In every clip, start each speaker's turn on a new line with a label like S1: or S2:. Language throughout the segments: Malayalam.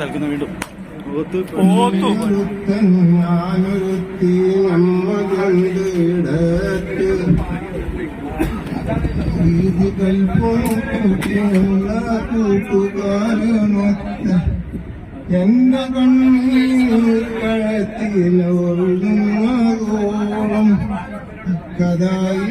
S1: തൽക്കുന്ന വീണ്ടും.
S2: ഞാനൊരുത്തി കൂട്ടുകാരനൊത്ത്. എന്റെ കണ്ണീർ കഴത്തിലോടുന്നോളം കഥായി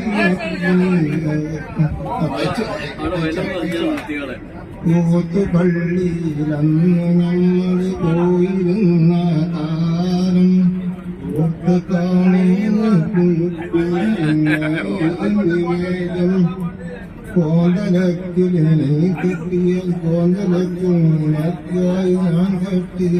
S2: പള്ളിയിലന്ന് ഞങ്ങൾ പോയിരുന്ന കാലം ഒട്ട് കാണുന്ന നിവേദം കോന്തലത്തിൽ നീ കിട്ടിയ കോന്തലത്തിൽ ഞാൻ കെട്ടിയ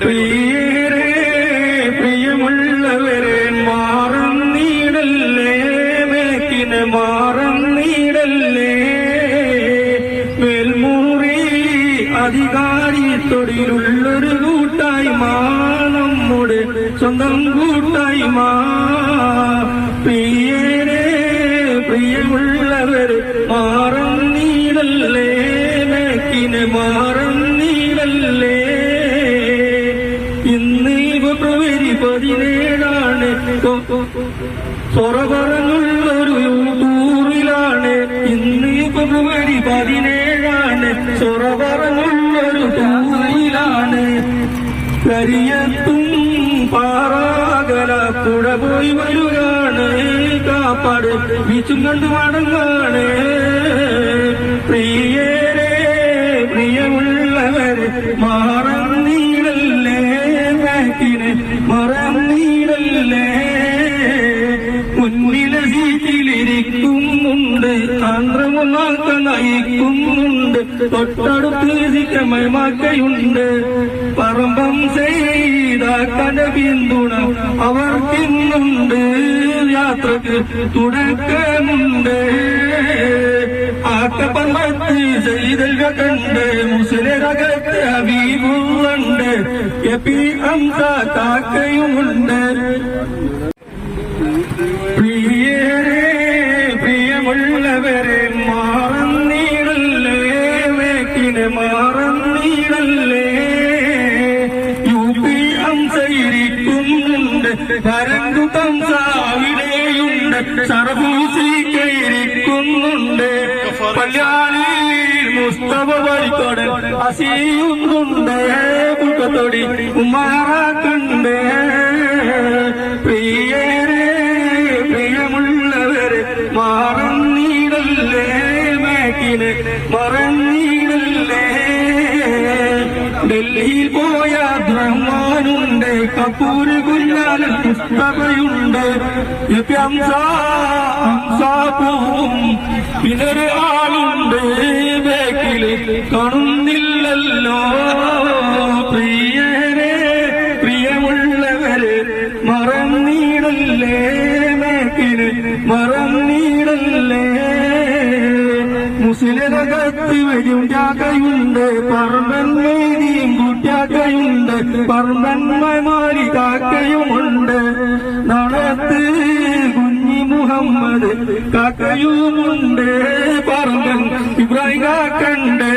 S3: പ്രിയരേ പ്രിയമുള്ളവരെ മാറും നീടല്ലേ മേക്കിന് മാറും നീടല്ലേ മേൽമൂറി അധികാരി തൊടിയിലുള്ളൊരു കൂട്ടായ്മ നമ്മുടെ സ്വന്തം കൂട്ടായ്മ പതിനേഴാണ് സൊറ പറഞ്ഞുള്ളൊരു ടൂറിലാണ് ഇന്ന് ഫെബ്രുവരി പതിനേഴാണ്. സൊറ പറഞ്ഞുള്ളൊരു ടൂറിലാണ് കരിയത്തും പാറാകല പുഴ പോയി വരുകയാണ്. കാപ്പാട് ബീച്ചും കണ്ടു മടങ്ങാണ്. പ്രിയരേ നയിക്കുന്നുണ്ട്. തൊട്ടടുത്ത് സിക്കമയമാക്കയുണ്ട് പറമ്പം ചെയ്താക്കന പിന്തുണ അവർക്കിന്നുണ്ട്. യാത്രയ്ക്ക് തുടക്കമുണ്ട്. ആക്കപ്പറമ്പത്ത് ചെയ്തൽക കണ്ട് മുസ്ലിരകത്ത് അബീബുണ്ട് എ പി അംസ കാക്കയുമുണ്ട്. പി അംസയിരിക്കുന്നുണ്ട് ഭരന്തു തംസ അവിടെയുണ്ട് സർവീസിരിക്കുന്നുണ്ട് പള്ളിയാളിൽ മുസ്തഫ വരിക്കോടൻ അസിയുന്നുണ്ട്. മുഖത്തൊടി ഉമ്മാറാക്കുണ്ട്. പ്രിയരേ പ്രിയമുള്ളവരെ മറന്നീടല്ലേ മേക്കിന് മറന്നീടല്ലേ. ഡൽഹിയിൽ പോയ ബ്രഹ്മാനുണ്ട് കപൂര് കുഞ്ഞാലൻ പുസ്തകയുണ്ട് പോവും. പിന്നൊരു ആളുണ്ട് ബേക്കിൽ. കാണുന്നില്ലല്ലോ. പ്രിയരെ പ്രിയമുള്ളവരെ മറന്നീടല്ലേ മേക്കിന് മറന്നീടല്ലേ? മുസ്ലിനകത്ത് വരും ജാഗയുണ്ട് പറമ്പൻ വേദിയും കുട്ടിയാക്കയുണ്ട് പറമ്പന്മാരി കാക്കയുമുണ്ട്. നടത്ത് കുഞ്ഞി മുഹമ്മദ് കാക്കയുമുണ്ട്. പറമ്പൻ ഇബ്രാഹിം കാക്കണ്ട്